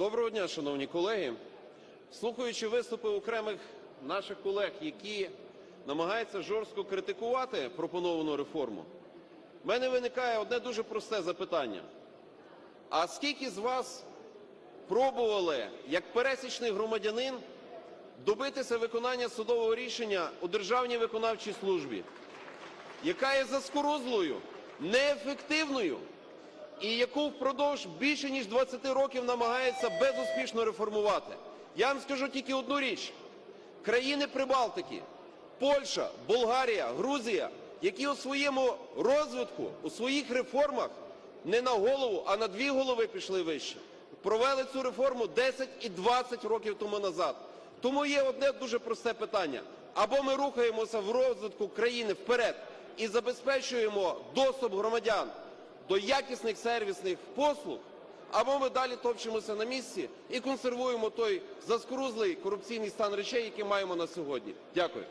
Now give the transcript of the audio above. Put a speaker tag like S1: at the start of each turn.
S1: Доброго дня, шановні колеги. Слухаючи виступи окремих наших колег, які намагаються жорстко критикувати пропоновану реформу, в мене виникає одне дуже просте запитання. А скільки з вас пробували, як пересічний громадянин, добитися виконання судового рішення у Державній виконавчій службі, яка є заскорузлою, неефективною і яку впродовж більше ніж 20 років намагається безуспішно реформувати. Я вам скажу тільки одну річ: країни Прибалтики, Польща, Болгарія, Грузія, які у своєму розвитку, у своїх реформах не на голову, а на дві голови пішли вище, провели цю реформу 10 і 20 років тому назад. Тому є одне дуже просте питання: або ми рухаємося в розвитку країни вперед і забезпечуємо доступ громадян до якісних сервісних послуг, або ми далі топчемося на місці і консервуємо той заскорузлий корупційний стан речей, який маємо на сьогодні. Дякую.